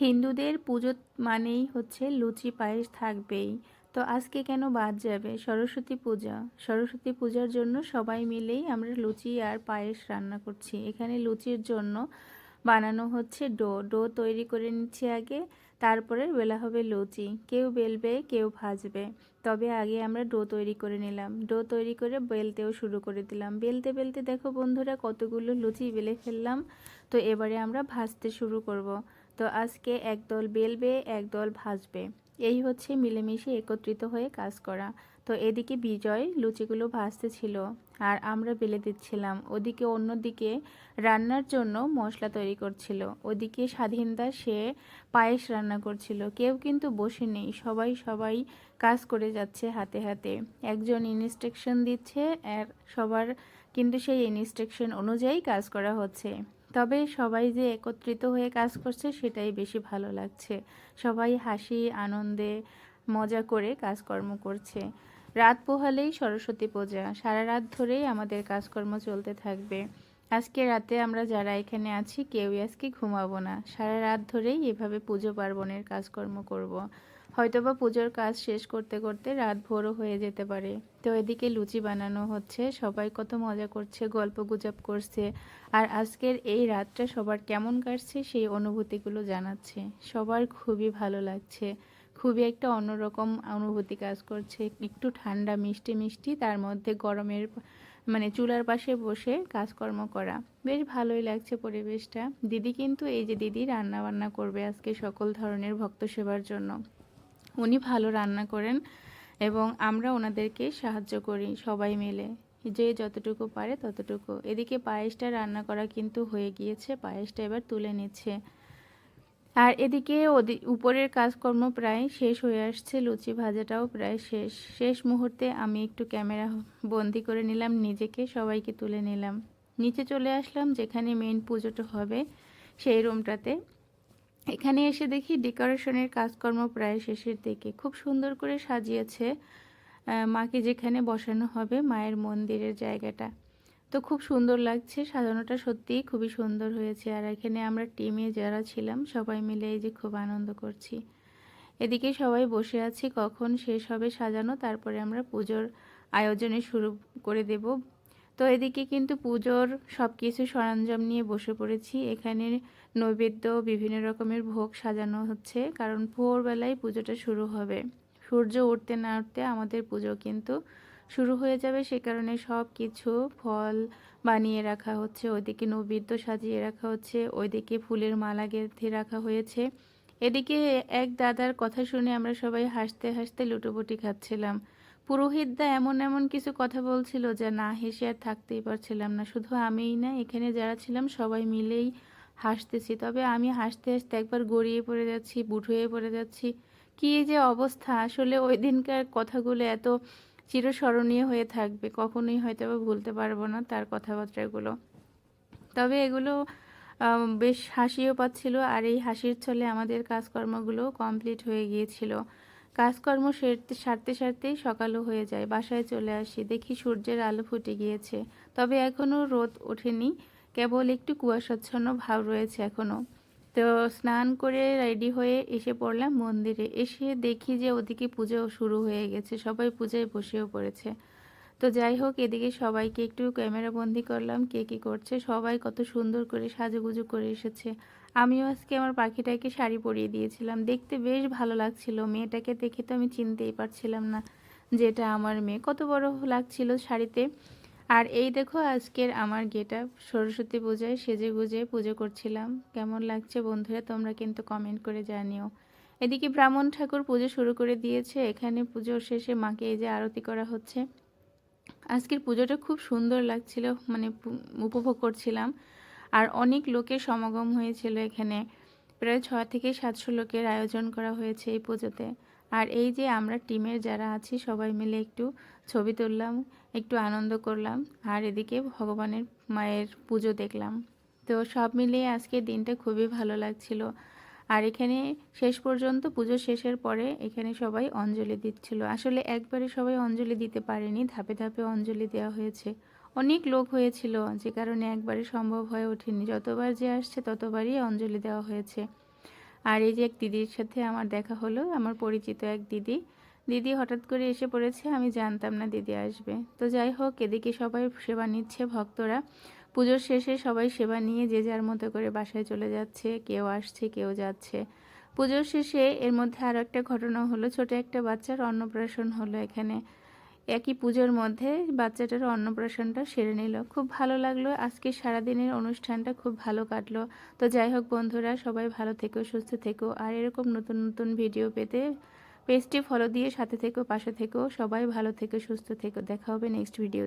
হিন্দুদের পুজো মানেই হচ্ছে লুচি পায়েস থাকবেই। তো আজকে কেন বাদ যাবে? সরস্বতী পূজা। সরস্বতী পূজার জন্য সবাই মিলেই আমরা লুচি আর পায়েস রান্না করছি। এখানে লুচির জন্য বানানো হচ্ছে ডো। ডো তৈরি করে নিচ্ছি আগে, তারপরে বেলা হবে লুচি। কেউ বেলবে, কেউ ভাজবে। তবে আগে আমরা ডো তৈরি করে নিলাম। ডো তৈরি করে বেলতেও শুরু করে দিলাম। বেলতে বেলতে দেখো বন্ধুরা কতগুলো লুচি বেলে ফেললাম। তো এবারে আমরা ভাজতে শুরু করব। তো আজকে একদল বেলবে, একদল ভাজবে। এই হচ্ছে মিলেমিশে একত্রিত হয়ে কাজ করা। তো এদিকে বিজয় লুচিগুলো ভাজতে আর আমরা বেলে দিচ্ছিলাম। ওদিকে অন্যদিকে রান্নার জন্য মশলা তৈরি করছিল। ওদিকে স্বাধীনতা সে পায়েস রান্না করছিল। কেউ কিন্তু বসে নেই। সবাই সবাই কাজ করে যাচ্ছে হাতে হাতে। একজন ইনস্ট্রাকশন দিচ্ছে আর সবার কিন্তু সেই ইনস্ট্রাকশন অনুযায়ী কাজ করা হচ্ছে। তবে সবাই যে একত্রিত হয়ে কাজ করছে সেটাই বেশি ভালো লাগছে। সবাই হাসি, আনন্দে মজা করে কাজকর্ম করছে। রাত পোহালেই সরস্বতী পূজা, সারা রাত ধরেই আমাদের কাজকর্ম চলতে থাকবে। আজকে রাতে আমরা যারা এখানে আছি কেউই আজকে ঘুমাবো না। সারা রাত ধরেই এভাবে পুজো পার্বণের কাজকর্ম করব। হয়তোবা পুজোর কাজ শেষ করতে করতে রাত ভোরও হয়ে যেতে পারে। তো এদিকে লুচি বানানো হচ্ছে, সবাই কত মজা করছে, গল্প গুজব করছে, আর আজকের এই রাতটা সবার কেমন কাটছে সেই অনুভূতিগুলো জানাচ্ছে। সবার খুবই ভালো লাগছে, খুবই একটা অন্যরকম অনুভূতি কাজ করছে। একটু ঠান্ডা, মিষ্টি মিষ্টি, তার মধ্যে গরমের মানে চুলার পাশে বসে কাজকর্ম করা। বেশ ভালোই লাগছে পরিবেশটা। দিদি কিন্তু এই যে দিদি রান্না বান্না করবে আজকে সকল ধরনের ভক্ত সেবার জন্য। উনি ভালো রান্না করেন এবং আমরা ওনাদেরকে সাহায্য করি সবাই মিলে। যে যতটুকু পারে ততটুকু। এদিকে পায়েসটা রান্না করা কিন্তু হয়ে গিয়েছে, পায়েসটা এবার তুলে নিচ্ছে। আর এদিকে ওদি, উপরের কাজকর্ম প্রায় শেষ হয়ে আসছে, লুচি ভাজাটাও প্রায় শেষ। শেষ মুহূর্তে আমি একটু ক্যামেরা বন্দি করে নিলাম, নিজেকে সবাইকে তুলে নিলাম। নিচে চলে আসলাম, যেখানে মেন পুজোটা হবে সেই রুমটাতে এখানে এসে দেখি ডেকোরেশনের কাজকর্ম প্রায় শেষের দিকে। খুব সুন্দর করে সাজিয়েছে মাকে যেখানে বসানো হবে মায়ের মন্দিরের জায়গাটা। তো খুব সুন্দর লাগছে, সাজানোটা সত্যিই খুবই সুন্দর হয়েছে। আর এখানে আমরা টিমে যারা ছিলাম, সবাই মিলে এই যে খুব আনন্দ করছি। এদিকে সবাই বসে আছি, কখন শেষ হবে সাজানো, তারপরে আমরা পুজোর আয়োজনে শুরু করে দেব। তো এদিকে কিন্তু পুজোর সব কিছু সরঞ্জাম নিয়ে বসে পড়েছি। এখানে নৈবেদ্য, বিভিন্ন রকমের ভোগ সাজানো হচ্ছে। কারণ ভোরবেলায় পুজোটা শুরু হবে। সূর্য উঠতে না উঠতে আমাদের পুজো কিন্তু শুরু হয়ে যাবে। সে কারণে সব কিছু ফল বানিয়ে রাখা হচ্ছে, ওইদিকে নৈবেদ্য সাজিয়ে রাখা হচ্ছে, ওইদিকে ফুলের মালা গেঁথে রাখা হয়েছে। এদিকে এক দাদার কথা শুনে আমরা সবাই হাসতে হাসতে লুটোপুটি খাচ্ছিলাম। পুরোহিতদা এমন এমন কিছু কথা বলছিল যে না হেসে আর থাকতেই পারছিলাম না। শুধু আমিই না, এখানে যারা ছিলাম সবাই মিলেই হাসতেছি। তবে আমি হাসতে হাসতে একবার গড়িয়ে পড়ে যাচ্ছি, বুট হয়ে পড়ে যাচ্ছি। কী যে অবস্থা? আসলে ওই দিনকার কথাগুলো এত চিরস্মরণীয় হয়ে থাকবে, কখনোই হয়তো ভুলতে পারব না তার কথাবার্তাগুলো। তবে এগুলো বেশ হাসিও পাচ্ছিল আর এই হাসির ছলে আমাদের কাজকর্মগুলো কমপ্লিট হয়ে গিয়েছিল। কাজকর্ম সেরতে, সারতে সারতেই সকালও হয়ে যায়, বাসায় চলে আসি, দেখি সূর্যের আলো ফুটে গিয়েছে। তবে এখনও রোদ ওঠেনি। কেবল একটু কুয়াশাচ্ছন্ন ভাব রয়েছে এখনও তো স্নান করে রেডি হয়ে এসে পড়লাম মন্দিরে। এসে দেখি যে ওদিকে পুজো শুরু হয়ে গেছে, সবাই পূজায় বসেও পড়েছে। তো যাই হোক, এদিকে সবাইকে একটু ক্যামেরা বন্দি করলাম, কে কী করছে, সবাই কত সুন্দর করে সাজুগুজু করে এসেছে। আমিও আজকে আমার পাখিটাকে শাড়ি পরিয়ে দিয়েছিলাম। দেখতে বেশ ভালো লাগছিল, মেয়েটাকে দেখে তো আমি চিনতেই পারছিলাম না যেটা আমার মেয়ে। কত বড় লাগছিল শাড়িতে। আর এই দেখো আজকের আমার গেট আপ সরস্বতী পূজায় সেজে গুজে পুজো করছিলাম। কেমন লাগছে বন্ধুরা, তোমরা কিন্তু কমেন্ট করে জানিও। এদিকে ব্রাহ্মণ ঠাকুর পুজো শুরু করে দিয়েছে। এখানে পুজোর শেষে মাকে এই যে আরতি করা হচ্ছে। আজকের পুজোটা খুব সুন্দর লাগছিল মানে উপভোগ করছিলাম। আর অনেক লোকের সমাগম হয়েছিল এখানে। প্রায় ছ থেকে সাতশো লোকের আয়োজন করা হয়েছে এই পুজোতে। আর এই যে আমরা টিমের যারা আছি, সবাই মিলে একটু ছবি তুললাম, একটু আনন্দ করলাম, আর এদিকে ভগবানের মায়ের পুজো দেখলাম। তো সব মিলিয়ে আজকে দিনটা খুবই ভালো লাগছিল। আর এখানে শেষ পর্যন্ত পুজো শেষের পরে এখানে সবাই অঞ্জলি দিচ্ছিল। আসলে একবারে সবাই অঞ্জলি দিতে পারেনি, ধাপে ধাপে অঞ্জলি দেওয়া হয়েছে। অনেক লোক হয়েছিল, যে কারণে একবারে সম্ভব হয়ে ওঠেনি। যতবার যে আসছে, ততবারই অঞ্জলি দেওয়া হয়েছে। আর এই যে এক দিদির সাথে আমার দেখা হলো, আমার পরিচিত এক দিদি। দিদি হঠাৎ করে এসে পড়েছে, আমি জানতাম না দিদি আসবে। তো যাই হোক, এদিকে সবাই সেবা নিচ্ছে, ভক্তরা। পুজোর শেষে সবাই সেবা নিয়ে যে যার মতো করে বাসায় চলে যাচ্ছে, কেউ আসছে, কেউ যাচ্ছে। পুজোর শেষে এর মধ্যে আরও একটা ঘটনা হলো, ছোট একটা বাচ্চার অন্নপ্রাশন হলো এখানে। একই পুজোর মধ্যে বাচ্চাটার অন্নপ্রাশনটা সেরে নিল। খুব ভালো লাগল। আজকে সারাদিনের অনুষ্ঠানটা খুব ভালো কাটলো। তো যাই হোক বন্ধুরা, সবাই ভালো থেকো, সুস্থ থেকো। আর এরকম নতুন নতুন ভিডিও পেতে পেজটি ফলো দিয়ে সাথে থেকো, পাশে থেকো। সবাই ভালো থেকো, সুস্থ থেকো। দেখা হবে নেক্সট ভিডিও